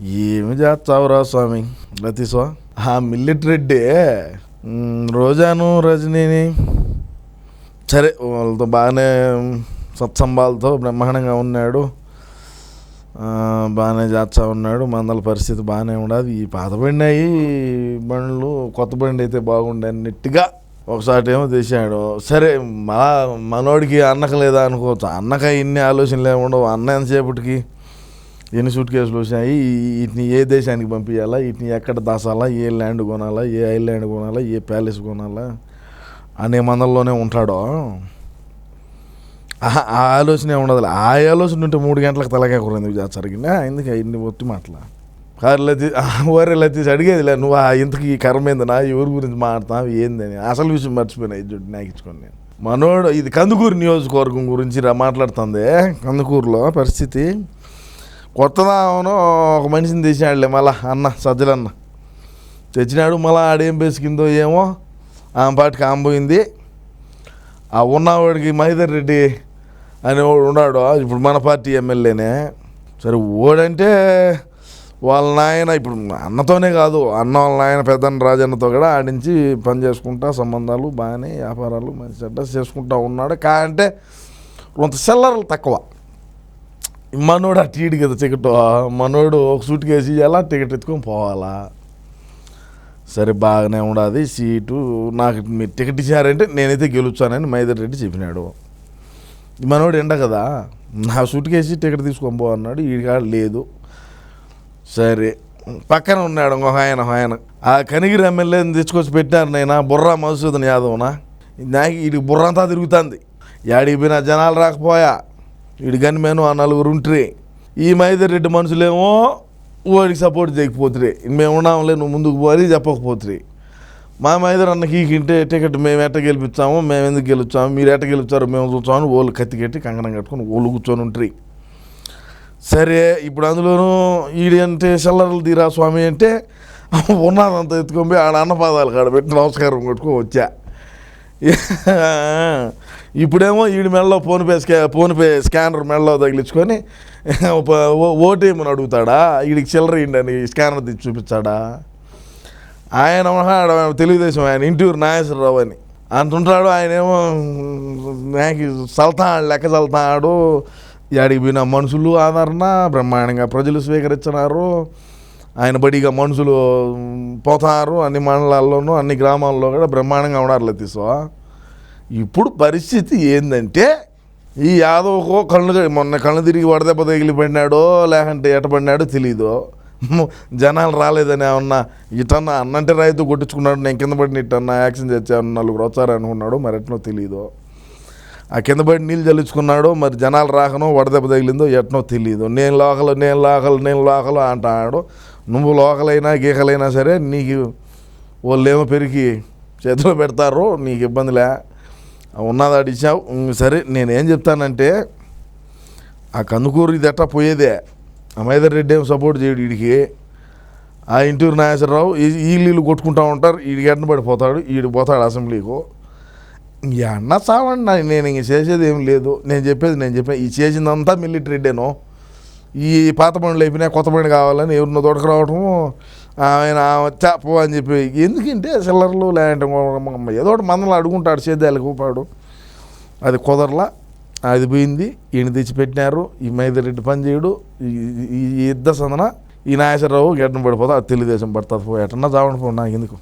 ఏమి చేస్తావురా స్వామి? లతీస్వా ఆ మిల్లెట్ రెడ్డి రోజాను రజనీని. సరే వాళ్ళతో బాగానే సత్సంబాలతో బ్రహ్మాండంగా ఉన్నాడు. బాగానే చేస్తా ఉన్నాడు. మందల పరిస్థితి బాగానే ఉండదు. ఈ పాత బండి అయ్యి బండ్లు కొత్త బండి అయితే బాగుండే అన్నట్టుగా ఒకసారి ఏమో తీసాడు సరే మా మనోడికి అన్నక లేదా అనుకోవచ్చు? అన్నక ఇన్ని ఆలోచనలు ఏమి ఉండవు. అన్న ఎంతసేపటికి ఎన్ని సూట్ కేసులు వచ్చాయి వీటిని ఏ దేశానికి పంపించాలా వీటిని ఎక్కడ దాచాలా? ఏ ల్యాండ్ కొనాలా? ఏ ఐల్యాండ్ కొనాలా? ఏ ప్యాలెస్ కొనాలా? అనే మందల్లోనే ఉంటాడో? ఆ- ఆ ఆలోచన ఉండదు ఆ ఆలోచన ఉంటే మూడు గంటలకు తలకాయ కూర ఎందుకు చేస్తారు ఎందుకు ఇన్ని ఒత్తి మాటల? కారు లతి ఓరే అడిగేదిలే. నువ్వు ఆ ఇంతకి ఈ కర్మ ఏందనా ఎవరి గురించి మాట్లాడతావు? ఏందని. అసలు విషయం మర్చిపోయినా ఇది చూడు నేను. మనోడు ఇది కందుకూరు నియోజకవర్గం గురించి రా మాట్లాడుతుంది. కందుకూరులో పరిస్థితి. కొత్తదామను ఒక మనిషిని తెచ్చినాడులే మళ్ళా అన్న సజ్జలన్న. తెచ్చినాడు మళ్ళీ ఆడేం బేసికిందో ఏమో ఆమె పాటికి ఆమె పోయింది. ఆ ఉన్నవాడికి మహిధర్ రెడ్డి అనేవాడు ఉన్నాడు. ఇప్పుడు మన పార్టీ ఎమ్మెల్యేనే. సరే ఓడంటే వాళ్ళ నాయన ఇప్పుడు అన్నతోనే కాదు అన్న వాళ్ళ నాయన పెద్దన్న రాజన్నతో కూడా ఆడించి పని చేసుకుంటా సంబంధాలు బాగానే వ్యాపారాలు మంచి చెడ్డ చేసుకుంటా ఉన్నాడు. కాంటే కొంత సెల్లర్లు తక్కువ. మనోడు అటు ఇటు కదా టికెట్ మనోడు ఒక సూట్ కేసు ఇవ్వాలా టికెట్ ఎత్తుకొని పోవాలా? సరే బాగానే ఉండదు సీటు. నాకు మీరు టికెట్ ఇచ్చారంటే నేనైతే గెలుచానని మైదర్ రెడ్డి చెప్పినాడు. మనోడు ఎండ కదా నా సూట్ కేసి టికెట్ తీసుకొని పో అన్నాడు ఈ కాడ లేదు. సరే పక్కన ఉన్నాడు ఇంకొక ఆయన ఆయన. ఆ కనిగిరి ఎమ్మెల్యేని తెచ్చుకొచ్చి పెట్టారు నేను? బుర్రా మధుసూదన్ యాదవ్నా? నాకు వీడికి బుర్రంతా తిరుగుతుంది. యాడికి జనాలు రాకపోయా? వీడి గనిమేను ఆ నలుగురు ఉంట్రి. ఈ మైదర్ రెడ్డి మనుషులేమో వాడికి సపోర్ట్ చేయకపోతురే మేము ఉన్నాంలే నువ్వు ముందుకు పోవాలి చెప్పకపోతురే మా మైదర్ అన్నకి ఇంటే టికెట్ మేము ఎట్ట గెలిపించాము మేము ఎందుకు గెలుచాము మీరు ఎట్ట గెలుచారు మేము చూస్తామని ఓళ్ళు కత్తి కట్టి కంకణం కట్టుకొని ఓళ్ళు కూర్చొని ఉంటారు. సరే ఇప్పుడు అందులోనూ ఈడి అంటే చల్లరలు తీరా స్వామి అంటే ఉన్నదంతా ఎత్తుకొని ఆడ అన్నపాదాలు కాడ పెట్టి నమస్కారం కొట్టుకొని వచ్చా. ఇప్పుడేమో ఈడి మెడలో ఫోన్పే స్కా ఫోన్పే స్కానర్ మెడలో తగిలించుకొని ఓ- ఓ- అడుగుతాడా? వీడికి చిల్లర ఇండని స్కానర్ తెచ్చి చూపించాడా? ఆయన తెలుగుదేశం ఆయన ఇంటూరు నాగేశ్వరరావు అని. అంటుంటాడు ఆయన ఏమో నాకు సల్తాడు లెక్క చల్తాడు యాడికి పోయిన మనుషులు ఆదరణ బ్రహ్మాండంగా ప్రజలు స్వీకరించినారు ఆయన బడిగా మనుషులు పోతారు అన్ని మండలాల్లోనూ అన్ని గ్రామాల్లో కూడా బ్రహ్మాండంగా ఉన్నారు లతీసో ఇప్పుడు పరిస్థితి ఏంటంటే ఈ యాదవ్కో కళ్ళు మొన్న కళ్ళు తిరిగి వడదెబ్బ తగిలిపడినాడో లేకుంటే లేకంటే ఎట తెలీదు. జనాలు రాలేదని ఏమన్నా ఇటన్నా అన్నంటే రైతు కొట్టించుకున్నాడు నేను కింద పడిన ఇటన్నా యాక్షన్ చేసాను నలుగురు వచ్చారు అనుకున్నాడు మరి ఎట్నో తెలీదు. ఆ కింద పడి నీళ్ళు చల్లించుకున్నాడు మరి జనాలు రాకనో వడదెబ్బ తగిలిందో ఎట్నో తెలియదు నేను లోకలు నేను లోకలు నేను లోకలు అంటాడు. నువ్వు లోకలైనా గీకలైనా సరే నీకు వాళ్ళేమో పెరిగి చేతిలో పెడతారు నీకు ఇబ్బందిలే ఉన్నది అడిచావు సరే నేనేం చెప్తానంటే ఆ కందుకూరు ఇది ఎట్టా పోయేదే. ఆ రెడ్డి ఏం సపోర్ట్ చేయడు వీడికి ఆ ఇంటూరు నాగేశ్వరరావు ఈ వీళ్ళు కొట్టుకుంటా ఉంటారు. వీడికి ఎట్టన పడిపోతాడు. వీడు పోతాడు అసెంబ్లీకు. అన్న చావండి నేను ఇంక చేసేది ఏం లేదు. నేను చెప్పేది నేను చెప్పాను ఈ చేసిందంతా మిలిటరీ ఈ పాత బండ్లు అయిపోయినా కొత్త బండి కావాలని ఎవరినో దొడకరావటము ఆయన వచ్చా పో అని చెప్పి ఎందుకంటే సిల్లర్లు లేదంటే ఏదో ఒకటి మందలు అడుగుంటాడు సేద్యాలకు పాడు అది కుదరలా అది పోయింది ఈయన తెచ్చిపెట్టినారు ఈ మైదరెడ్డి పని చేయడు ఈ- ఈ యుద్ధ సందన ఈ నాగేశ్వరరావు గడ్డన పడిపోతా అది తెలుగుదేశం పడుతుంది పో ఎట్టన్నా చావండి పో నాకు ఎందుకు